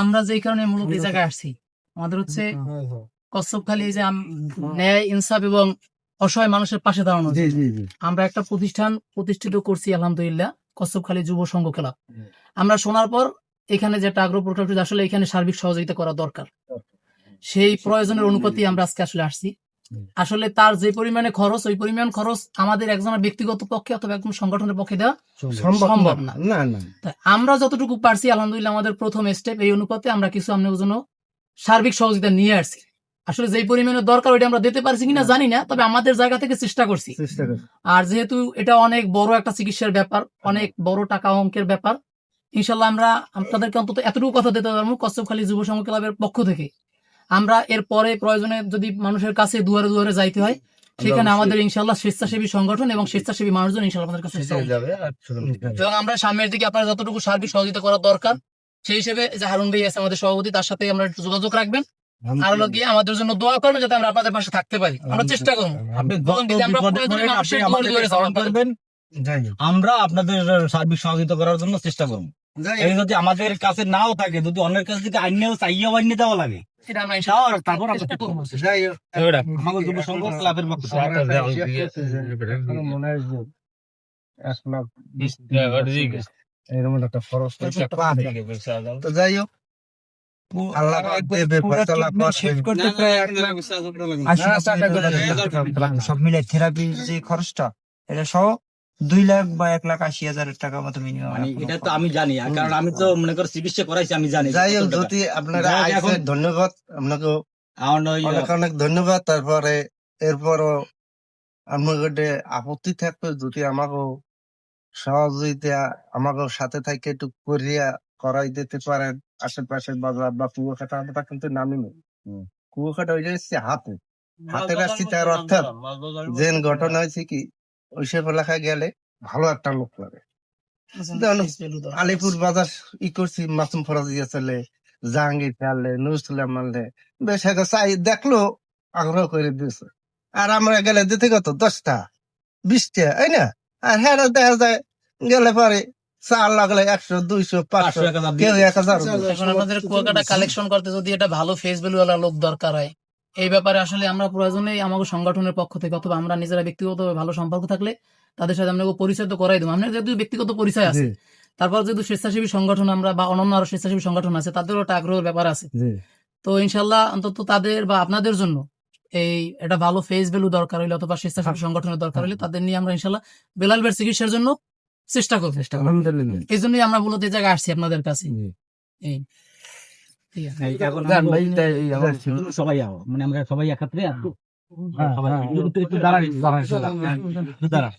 আমরা যে কারণে মূলত এই জায়গায় আসছি। আমাদের হচ্ছে কচ্ছপ খালি যে ন্যায় ইনসাফ এবং অসহায় মানুষের পাশে দাঁড়ানো আমরা একটা প্রতিষ্ঠান প্রতিষ্ঠিত করছি আলহামদুলিল্লাহ কচ্ছপখালী যুব সংঘ খেলা। আমরা শোনার পর এখানে যে আগ্রহ প্রকল্প আসলে এখানে সার্বিক সহযোগিতা করা দরকার। সেই প্রয়োজনের অনুপাতি আমরা আজকে আসলে আসছি। আসলে তার যে পরিমাণে খরচ ওই পরিমাণ খরচ আমাদের একজনের ব্যক্তিগত পক্ষে অথবা একজন সংগঠনের পক্ষে দেওয়া সম্ভব না। আমরা যতটুকু পারছি আলহামদুলিল্লাহ আমাদের প্রথম স্টেপ এই অনুপাতে আমরা কিছু আপনার জন্য সার্বিক সহযোগিতা নিয়ে আসছি। আসলে যেই পরিমাণে দরকার ওইটা আমরা দিতে পারছি কিনা জানি না তবে আমাদের জায়গা থেকে চেষ্টা করছি। আর যেহেতু এটা অনেক বড় একটা চিকিৎসার ব্যাপার অনেক বড় টাকা অঙ্কের ব্যাপার ইনশাল্লাহ আমরা আপনাদেরকে অন্তত এতটুকু কথা দিতে পারব কচ্ছপখালী যুব সংঘ ক্লাবের পক্ষ থেকে। আমরা এর পরে প্রয়োজনে যদি মানুষের কাছে দুয়ারে দুয়ারে যাইতে হয় সেখানে আমাদের ইনশাল্লাহ স্বেচ্ছাসেবী সংগঠন এবং স্বেচ্ছাসেবী মানুষজন ইনশাল্লাহ আমাদের কাছে যাবে এবং আমরা সামনের দিকে আপনার যতটুকু সার্বিক সহযোগিতা করা দরকার সেই হিসেবে যে হারুন ভাই আছে আমাদের সভাপতি তার সাথে আমরা একটু যোগাযোগ রাখবেন। আর হলো গিয়ে আমাদের জন্য দোয়া করবেন যাতে আমরা আপনাদের পাশে থাকতে পারি। আমরা চেষ্টা করব। আমরা আপনাদের সার্বিক সহযোগিতা করার জন্য চেষ্টা করব। এই যদি আমাদের কাছে নাও থাকে যদি অন্যের কাছে থেকে আইনেও চাইয়াও আইনে দেওয়া লাগে। তারপর আমাদের যুব সংঘ ক্লাবের পক্ষ এরকম একটা খরচ তো যাই হোক। সব মিলে থেরাপি যে খরচটা এটা সহ দুই লাখ বা এক লাখ আশি হাজার টাকা মতো মিনিমাম মানে এটা তো আমি জানি কারণ আমি তো মনে করো চিকিৎসা করাইছি আমি জানি। যাই হোক। যদি আপনারা ধন্যবাদ। আপনাকে অনেক অনেক ধন্যবাদ। তারপরে এরপরও আমাকে আপত্তি থাকবে যদি আমাকে সহযোগিতা আমাকে সাথে থেকে একটু করিয়া করাই দিতে পারেন। আশেপাশের বাজার বা কুয়াকাটা আমরা কিন্তু নামি নেই কুয়াকাটা ওই যাচ্ছে হাতে। হাতে রাখছি তার অর্থাৎ যে ঘটনা হয়েছে কি? ওইসব এলাকায় গেলে ভালো একটা লোক লাগে। আলিপুর বাজার ই করছি মাসুম ফরাজ চলে জাহাঙ্গীর চাললে নুরুসালাম মারলে বেশ চাই দেখল আগ্রহ করে দিয়েছে। আর আমরা গেলে দিতে কত? দশটা বিশটা এই না? আর হ্যাঁ দেখা যায় গেলে পরে চাল লাগলে একশো দুইশো পাঁচশো এক হাজার কেউ এক হাজার এখন আমাদের কুয়াকাটা কালেকশন করতে যদি এটা ভালো ফেস ভ্যালুওয়ালা লোক দরকার হয় এই ব্যাপারে আসলে আমরা প্রয়োজনে আমাকে সংগঠনের পক্ষ থেকে অথবা আমরা নিজেরা ব্যক্তিগত ভালো সম্পর্ক থাকলে তাদের সাথে আমরা পরিচয় তো করাই দেবো। আপনার যেহেতু ব্যক্তিগত পরিচয় আছে তারপর যেহেতু স্বেচ্ছাসেবী সংগঠন আমরা বা অন্যান্য আরও স্বেচ্ছাসেবী সংগঠন আছে তাদেরও একটা আগ্রহের ব্যাপার আছে। তো ইনশাল্লাহ অন্তত তাদের বা আপনাদের জন্য এই একটা ভালো ফেস ভ্যালু দরকার হইলে অথবা স্বেচ্ছাসেবী সংগঠনের দরকার হলে তাদের নিয়ে আমরা ইনশাল্লাহ বেলাল ভাইয়ের চিকিৎসার জন্য চেষ্টা করব। চেষ্টা করব। এই জন্যই আমরা মূলত এই জায়গায় আসছি আপনাদের কাছে। এই। সবাই আও। মানে আমরা সবাই একত্রে আসব হ্যাঁ, সবাই হ্যাঁ। একটু- একটু দাঁড়ান, দাঁড়ান, দাঁড়ান।